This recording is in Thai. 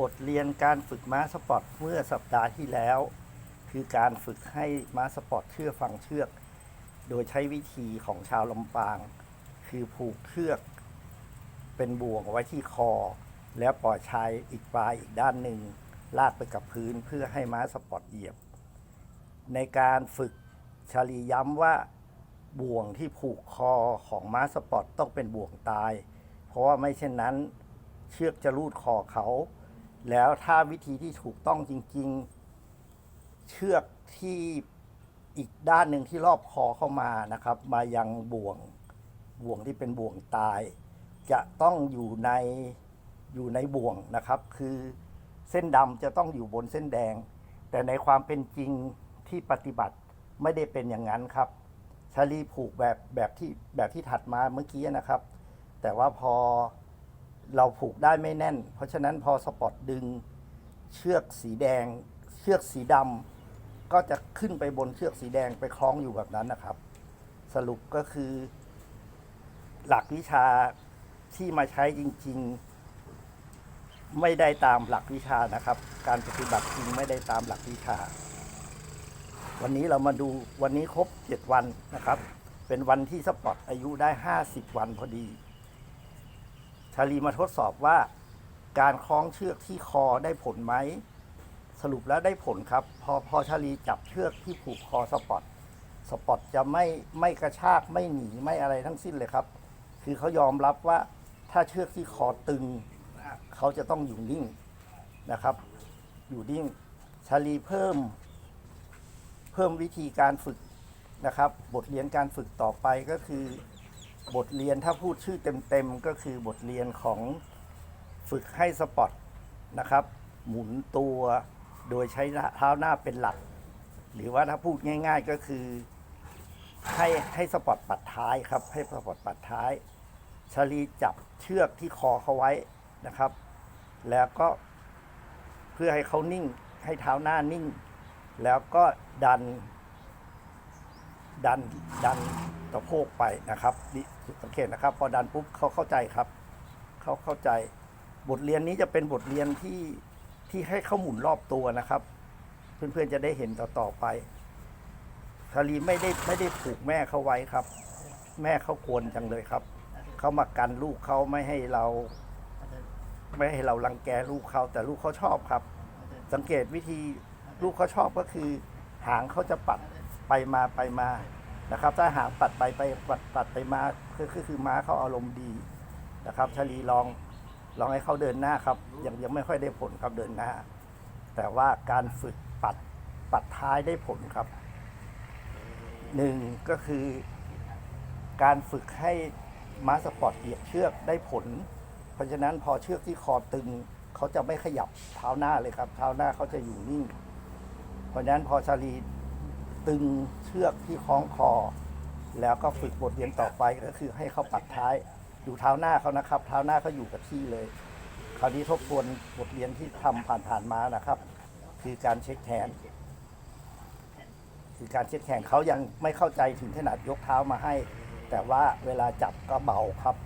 บทเรียนการฝึกม้าสปอร์ตเมื่อสัปดาห์ที่แล้ว คือการฝึกให้ม้าสปอร์ตเชื่อฟังเชือก โดยใช้วิธีของชาวลำปาง คือผูกเชือก เป็นบ่วงไว้ที่คอ แล้วปล่อยชายอีกปลายอีกด้านหนึ่ง ลากไปกับพื้นเพื่อให้ม้าสปอร์ตเหยียบ ในการฝึกชาลีย้ำว่าบ่วงที่ผูกคอของม้าสปอร์ตต้องเป็นบ่วงตาย เพราะว่าไม่เช่นนั้น เชือกจะรูดคอเขา แล้วถ้าวิธีที่ถูกต้องจริง ๆ เชือกที่อีกด้านหนึ่งที่รอบคอเข้ามานะครับ มายังบ่วงบ่วงที่เป็นบ่วงตาย จะต้องอยู่ในอยู่ในบ่วงนะครับ คือเส้นดำจะต้องอยู่บนเส้นแดง แต่ในความเป็นจริงที่ปฏิบัติไม่ได้เป็นอย่างนั้นครับชาลีผูกแบบแบบที่แบบที่ถัดมาเมื่อกี้นะครับ แต่ว่าพอ เราผูกได้ไม่แน่น เพราะฉะนั้นพอสปอร์ตดึงเชือกสีแดง เชือกสีดำก็จะขึ้นไปบนเชือกสีแดงไปคล้องอยู่แบบนั้นนะครับ สรุปก็คือ หลักวิชาที่มาใช้จริง ๆ ไม่ได้ตามหลักวิชานะครับ การปฏิบัติจริงไม่ได้ตามหลักวิชา วันนี้เรามาดูวันนี้ครบ 7 วันนะครับ เป็นวันที่สปอร์ตอายุได้ 50 วันพอดี ชาลีมาทดสอบว่า การคล้องเชือกที่คอได้ผลไหม สรุปแล้วได้ผลครับ พอพอชาลีจับเชือกที่ผูกคอสปอร์ตสปอร์ตจะไม่ไม่กระชากไม่หนีไม่อะไรทั้งสิ้นเลยครับ คือเขายอมรับว่าถ้าเชือกที่คอตึง เขาจะต้องอยู่นิ่งนะครับ อยู่นิ่งชาลีเพิ่ม เพิ่มวิธีการฝึกนะครับ บทเรียนการฝึกต่อไปก็คือ บทเรียนถ้าพูดชื่อเต็มๆก็คือบทเรียนของฝึกให้สปอตนะครับ หมุนตัวโดยใช้เท้าหน้าเป็นหลัก หรือว่าถ้าพูดง่าย ๆก็คือให้ให้สปอตปัดท้ายครับ ให้สปอตปัดท้ายชาลีจับเชือกที่คอเขาไว้นะครับ แล้วก็เพื่อให้เขานิ่งให้เท้าหน้านิ่ง แล้วก็ดัน ดันดันตะโพกไปนะครับนี่สังเกตนะครับ พอดันปุ๊บเขาเข้าใจครับเขาเข้าใจบทเรียนนี้จะเป็นบทเรียนที่ที่ให้เขาหมุนรอบตัวนะครับ เพื่อนๆจะได้เห็นต่อๆไปชาลีไม่ได้ไม่ได้ผูกแม่เขาไว้ครับ แม่เขากวนจังเลยครับเขามากันลูกเขาไม่ให้เรา ไม่ให้เรารังแกลูกเขาแต่ลูกเขาชอบครับ สังเกตวิธีลูกเขาชอบก็คือ หางเขาจะปัด ไปมาไปมานะครับ ถ้าหางปัดไปไปปัดปัดไปมาคือคือคือม้าเขาอารมณ์ดีนะครับชาลีลองลองให้เขาเดินหน้าครับ ยังยังไม่ค่อยได้ผลครับเดินหน้า แต่ว่าการฝึกปัดปัดท้ายได้ผลครับหนึ่งก็คือการฝึกให้ม้าสปอร์ตเหยียบเชือกได้ผล เพราะฉะนั้นพอเชือกที่คอตึงเขาจะไม่ขยับเท้าหน้าเลยครับ เท้าหน้าเขาจะอยู่นิ่ง เพราะฉะนั้นพอชาลี ตึงเชือกที่คล้องคอ แล้วก็ฝึกบทเรียนต่อไปก็คือให้เขาปัดท้ายดูเท้าหน้าเขานะครับ เท้าหน้าเขาอยู่กับที่เลย คราวนี้ทบทวนบทเรียนที่ทำผ่านๆมานะครับ คือการเช็คแขนคือการเช็คแขนเขายังไม่เข้าใจถึงขนาดยกเท้ามาให้ แต่ว่าเวลาจับก็เบาครับ